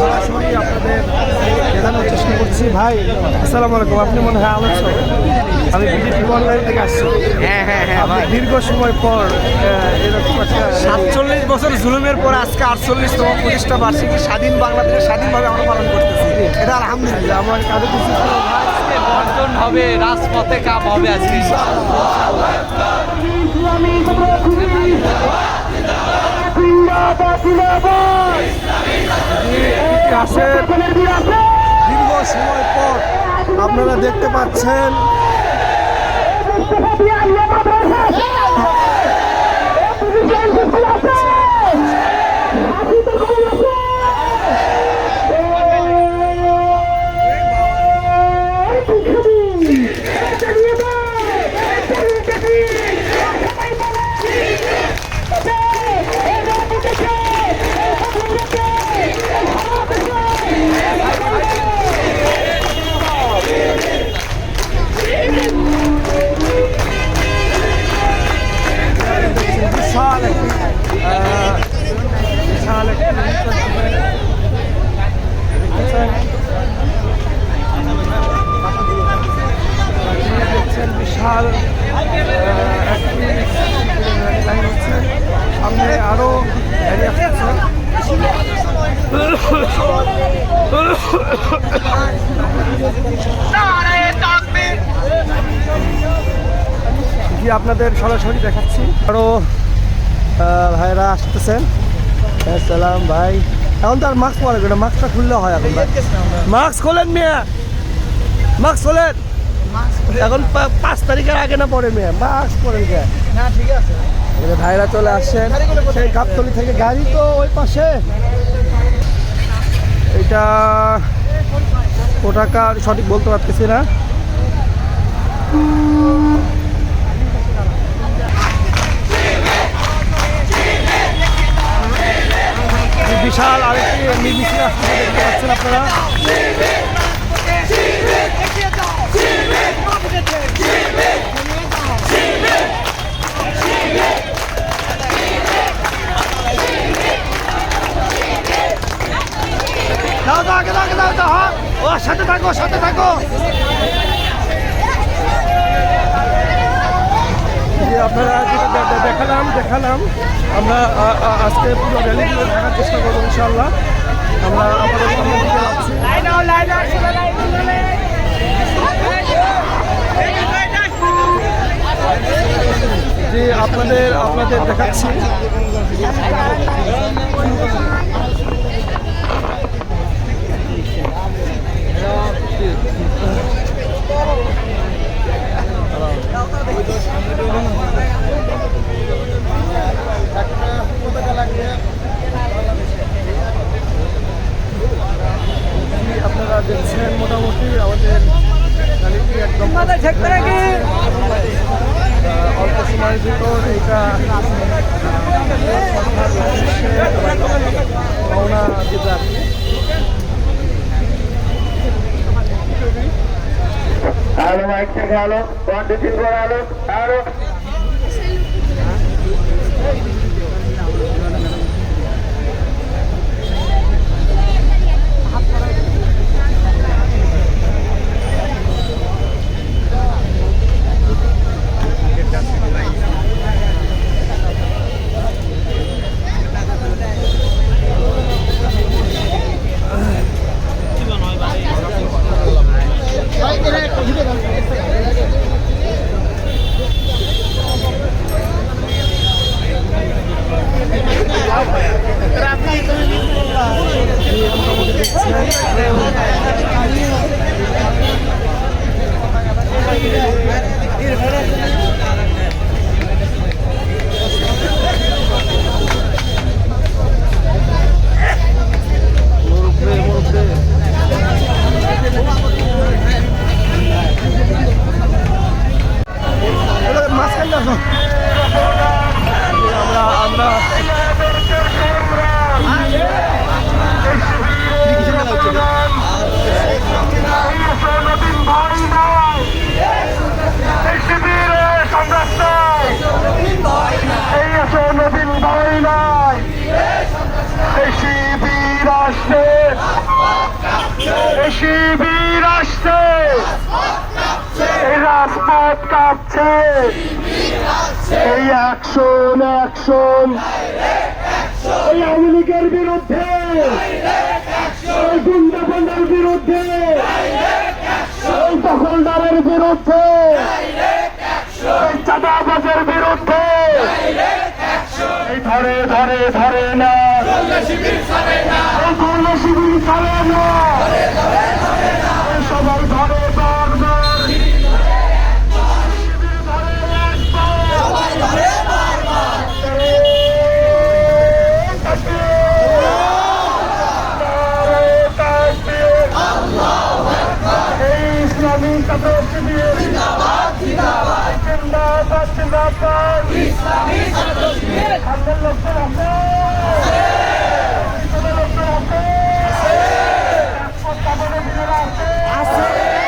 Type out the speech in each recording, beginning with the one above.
সরাসরি আপনাদের দেখানোর চেষ্টা করছি ভাই আসসালামু আলাইকুম। আপনি মনে হয় আলোচক। আমি বিজেপি অনলাইন থেকে আসছি। হ্যাঁ হ্যাঁ হ্যাঁ ভাই। দীর্ঘ সময় পর এরকম একটা সাতচল্লিশ বছর জুলুমের পর আজকে আটচল্লিশতম প্রতিষ্ঠা বার্ষিকী স্বাধীন বাংলাদেশে স্বাধীনভাবে আমরা পালন করতেছি। এটা আলহামদুলিল্লাহ। আমার কারও কিছু অর্জন হবে রাজপথে কাপ হবে আজকে। ইতিহাসের দীর্ঘ সময় পর আপনারা দেখতে পাচ্ছেন। আপনাদের সরাসরি দেখাচ্ছি। আরও আহ, ভাইরা আসতেছেন সালাম ভাই। এখন তো আর মাস্ক পরে মাস্কটা খুললে হয় এখন মাস্ক খোলেন মেয়ে। মাস্ক খোলেন। এখন পাঁচ তারিখের আগে না পরে মেয়ে? মাস্ক পরেন কে না ঠিক আছে। ভাইরা চলে আসছেন সেই গাবতলি থেকে গাড়ি তো ওই পাশে। এটা কোটাকার সঠিক বলতে পারতেছি না। বিশাল, আরেকটি মিছিল আসছে, দেখতে পাচ্ছেন আপনারা। দাও দাও, আগে দাও দাও দাও সাথে থাকো সাথে থাকো। আপনারা যেটা দেখালাম দেখালাম। আমরা আজকে পুরো র্যালিগুলো দেখার চেষ্টা করব ইনশাল্লাহ আমরা আমাদের জি, আপনাদের আপনাদের দেখাচ্ছি। আপনারা দেখছেন মোটামুটি আমাদের র্যালিটি একদম অল্প সময়ের ভিতর এটা রওনা দিতে আর কি। আলো মাইক থেকে এই অ্যাকশন অ্যাকশন। এই আওয়ামী লীগের বিরুদ্ধে। এই গুন্ডাপান্ডার বিরুদ্ধে। এই দখলদারের বিরুদ্ধে। এই চাঁদাবাজের বিরুদ্ধে। এই ধরে ধরে ধরে না। শিবির ছাড়ে না। এই সবাই ধরে জিন্দাবাদ জিন্দাবাদ ইসলামী ছাত্র শিবির আছে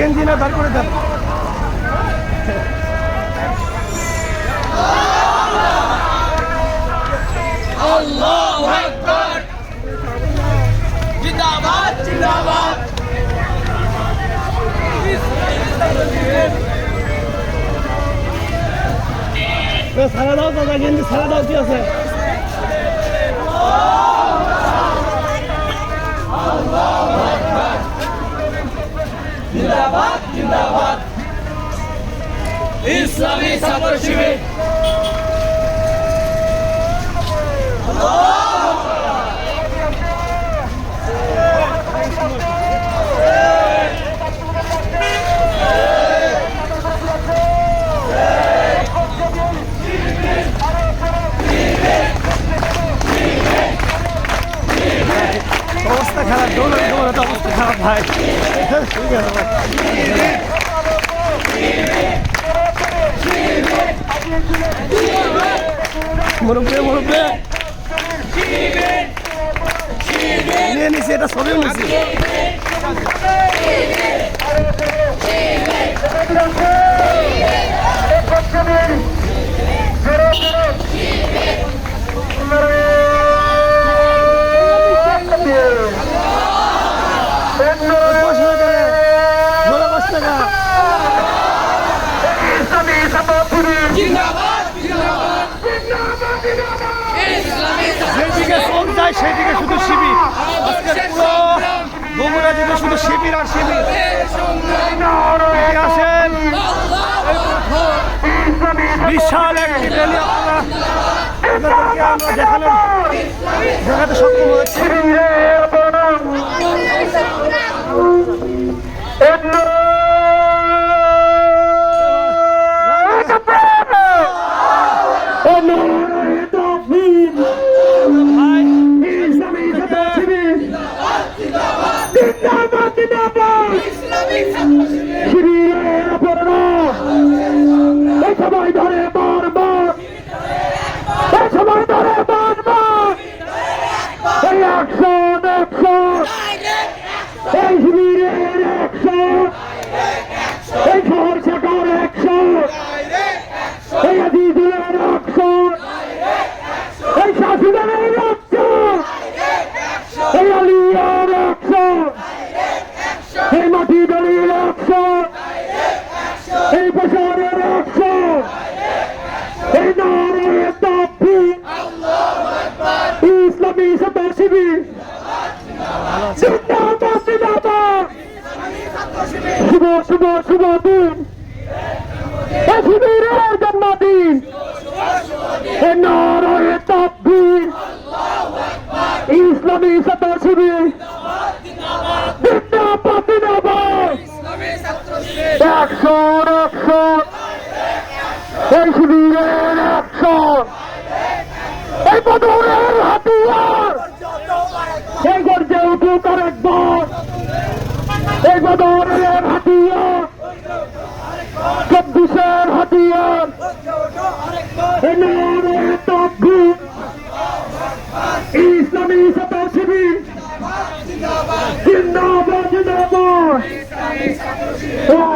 গেঞ্জি না ধার করে দেন জিন্দাবাদ জিন্দাবাদ। সারা দাও দাদা গেঞ্জি সারা দাও কি আছে? জিন্দাবাদ। জিন্দাবাদ ইসলামী ছাত্র শিবির। অবস্থা খারাপ দৌড়াতে দৌড়াতে অবস্থা খারাপ ভাই। পয়সা টাকা ষোলো পাঁচ টাকা জিন্দাবাদ জিন্দাবাদ ইসলামী ছাত্র যেদিকে সেদিকে শুধু শিবির আজকে পুরো বগুড়া শিবির আর শিবির আসেন বিশাল এক র্যালি আপনারা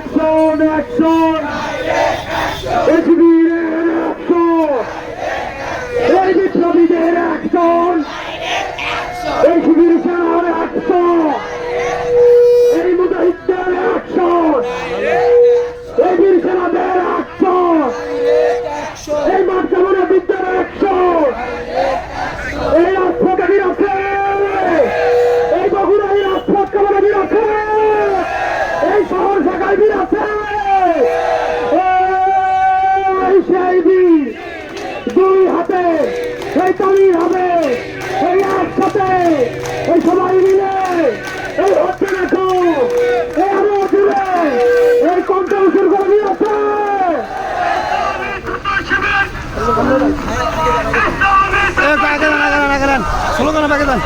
Action! Action! স্লোগান পাকিস্তান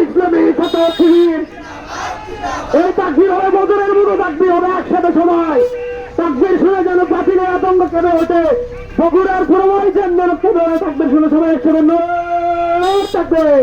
ইসলামী এই তাকবির হবে মজুরের মতো তাকবির হবে একসাথে সবাই তাকবির শুনে যেন বাতিলের আতঙ্ক কেন ওঠে বগুড়ার পুরোই যেন যেন কেন তাকবির শুনে সবাই একসাথে নয় তাকবির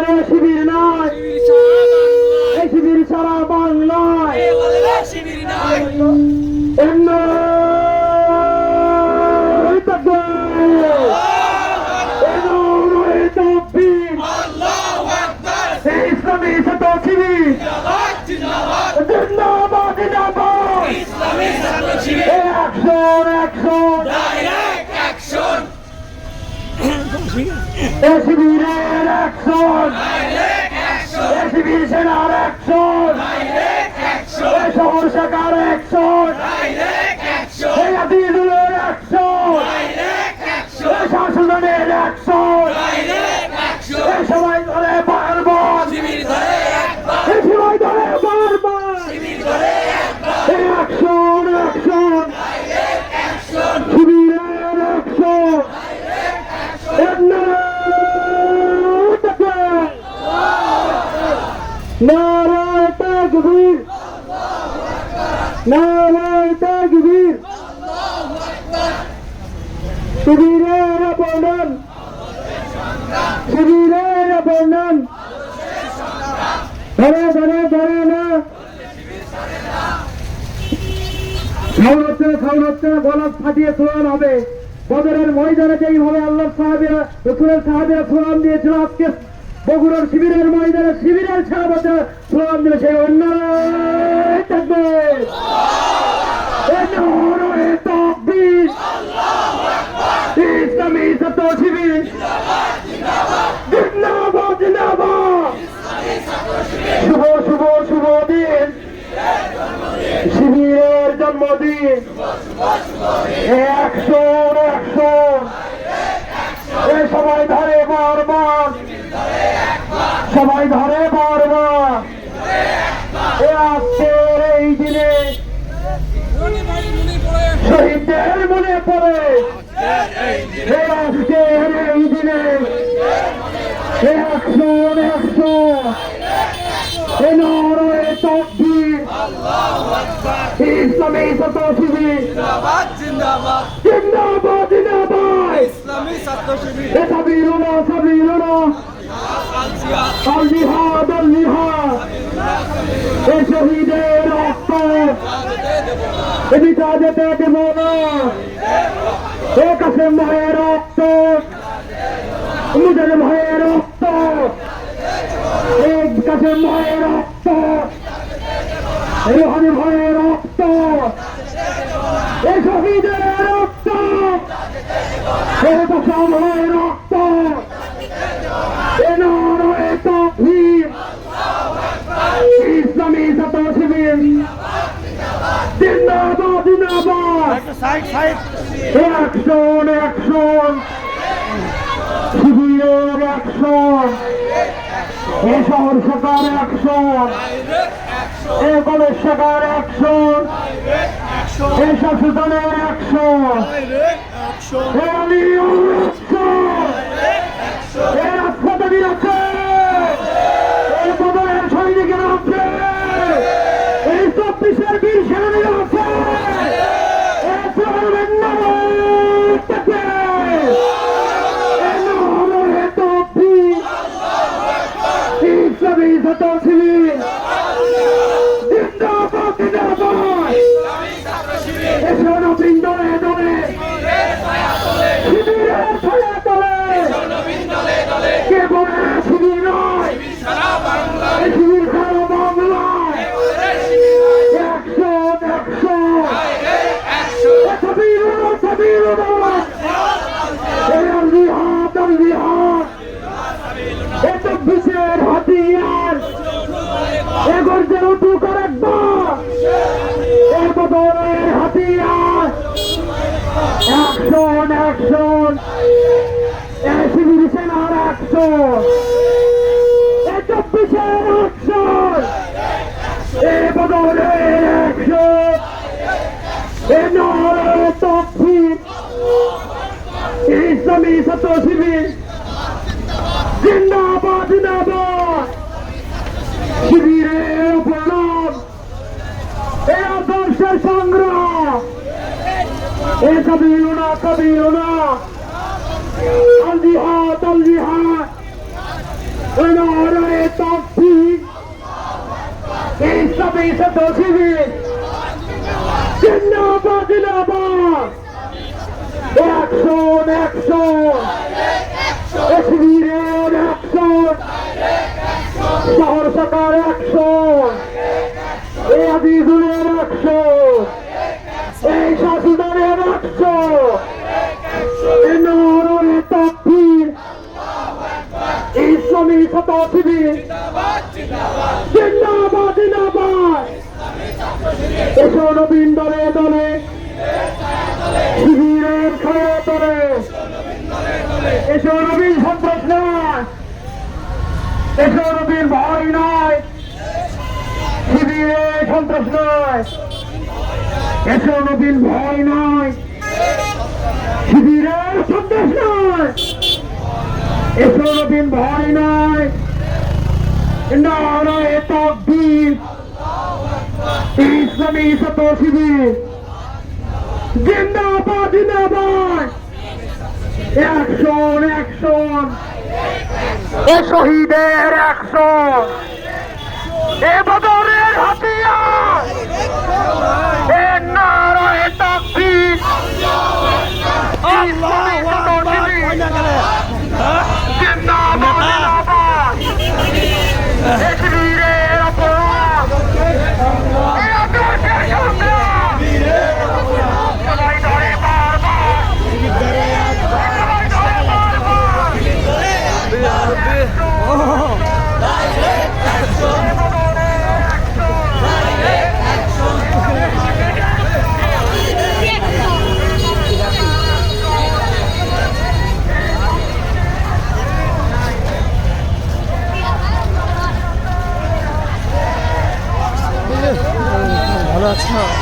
শিবিরের অ্যাকশন শিবির সেনার অ্যাকশন শহর শাখার অ্যাকশন গলত ফাটিয়ে কোরআন হবে। বদরের ময়দানে যেইভাবে আল্লাহ সাহাবিরা, রসুলের সাহাবিরা কোরআন দিয়েছিল, আজকে বগুড়ার শিবিরের ময়দানে শিবিরের সাহাবাদের কোরআন দিলে সেই অন্য থাকবে ইসলামী ছাত্র শিবির। একশো একশো এ সবাই ধরে বারবার। সবাই ধরে বারবার। এ আজকের এই দিনে শহীদদের মনে পড়ে। এ আজকের এই দিনে এ একশো একশো এ নয় ইসলামী ছাত্র শিবির। জিন্দাবাদ জিন্দাবাদ। জিন্দাবাদ জিন্দাবাদ। ইসলামী ছাত্র শিবির। সাবিরুনা সাবিরুনা আল জিহাদ আল জিহাদ এই শহীদের রক্ত। এদিকে যেতে দেব না এ কাসেম ভাইয়ের রক্ত। মুজাহিদ ভাইয়ের রক্ত। রক্ত। রোহানি ভাইয়ের রক্ত এ শহীদের রক্ত রক্ত ইসলামী ছাত্র শিবির জিন্দাবাদ জিন্দাবাদ সাইড সাইড অ্যাকশন অ্যাকশন শিবিরের অ্যাকশন এ শহর সরকার অ্যাকশন এ কলেজ সরকার অ্যাকশন এ শাসনের অ্যাকশন এ আলিয়ার অ্যাকশন এ রাজপথে আছে এই বদলের সৈনিকেরা আছে এই চব্বিশের বীর সেনানীরা অ্যাকশন অ্যাকশন এ শিবির সেনার অ্যাকশন এ চব্বিশের অ্যাকশন এ নরে তফিক ইসলামী ছাত্র শিবির জিন্দাবাদ জিন্দাবাদ শিবিরের প্রণাম এ আদর্শের সংগ্রাম এ কবিরুনা কবিরুনা আল জিহাদ আল জিহাদ এ নরে তফিক ইসলামী ছাত্র জিন্দাবাদ জিন্দাবাদ। অ্যাকশন অ্যাকশন এ শিবিরের অ্যাকশন শহর সরকার অ্যাকশন এ আজিজুলের অ্যাকশন এই শাসুদারের অ্যাকশন এ নহরের তাকবীর ইসলামী ছাত্র জিন্দাবাদ জিন্দাবাদ। এসো নবীন দলে দলে। শিবিরের খেয়ে তলে এসো নবীন সন্ত্রাস নয় এসো নবীন ভয় নয়। শিবিরের সন্ত্রাস নয়। এসো নবীন ভয় নয়। শিবিরের সন্ত্রাস নয়। এসো নবীন ভয় নয়। নারায় তাকবীর ইসলামী ছাত্র শিবির জিন্দাবাদ জিন্দাবাদ। অ্যাকশন অ্যাকশন এ শহীদের অ্যাকশন এ বদরের হাতিয়ার। ইসলামী ছাত্র শিবির Scott's home.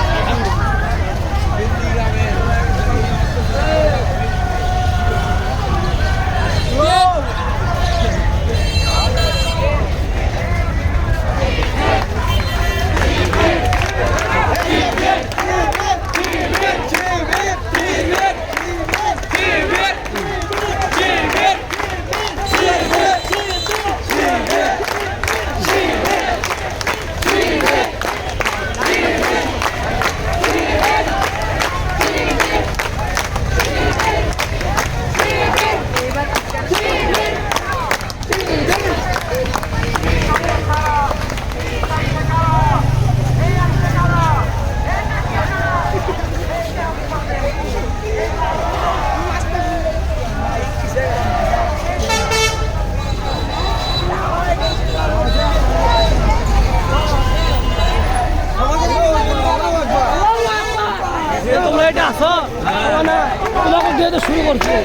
তো শুরু করছে।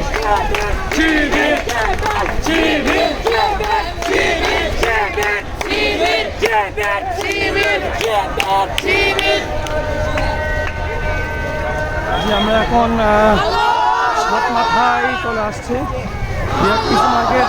আমরা এখন মাথায় চলে আসছি। মার্কেট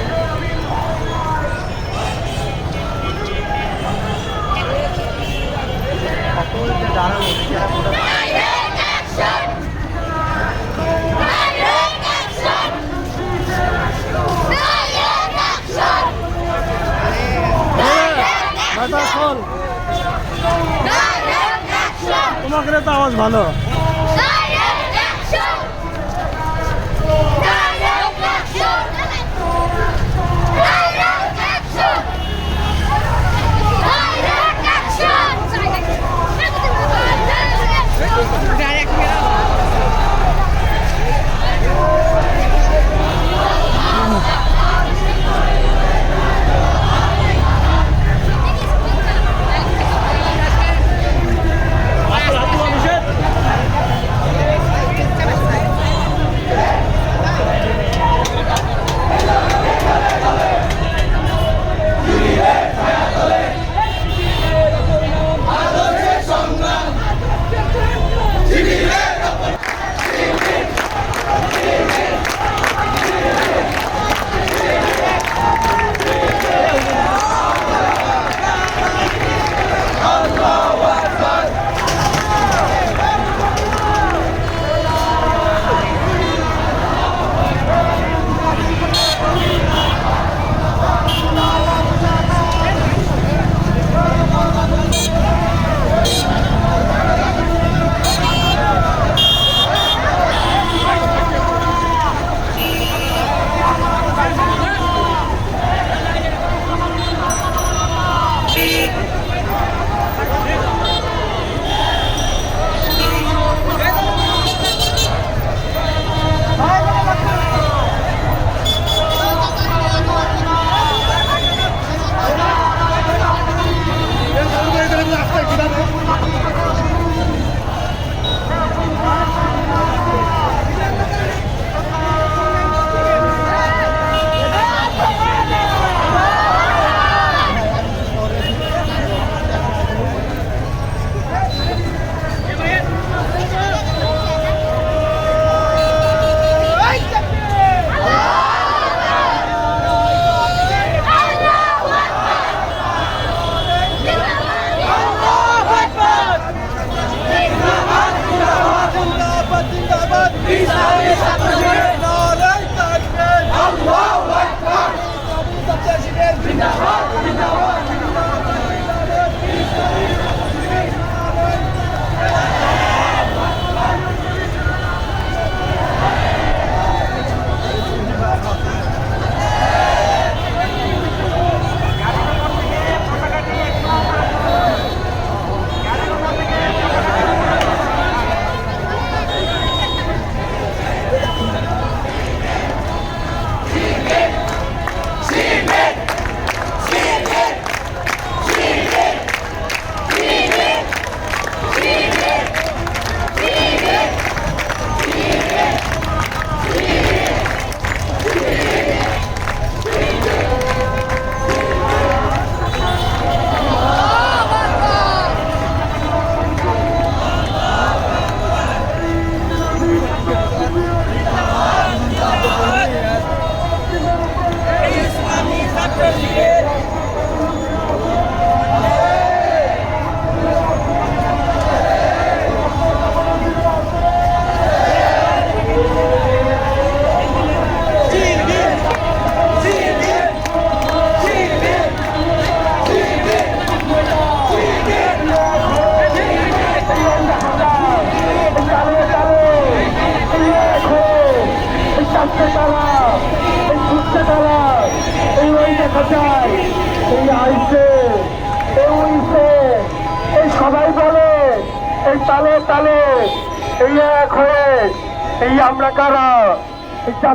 जिंदाबाद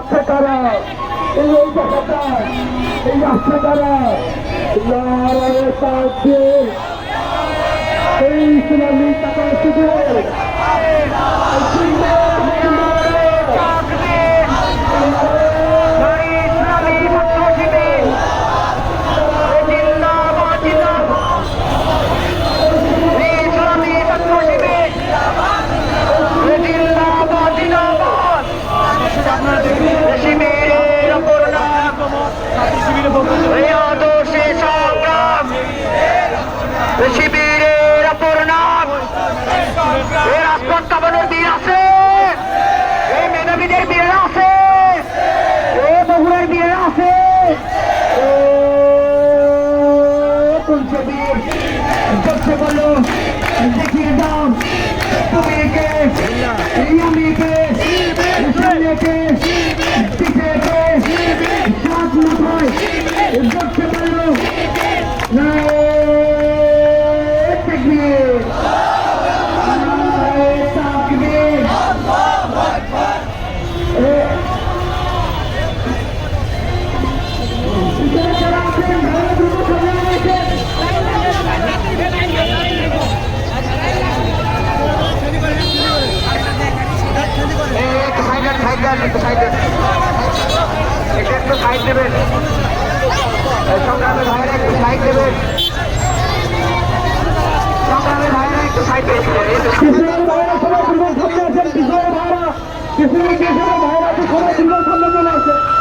আসছে তারা এই ওই জায়গাটা এই আসছে তারা এই সোনালি টাকা আসছে Thank you. ভাইরা সবাই সবাই সামনে আছেন কিশোরের ভাইরা কিশোরের কিশোরের ভাইরা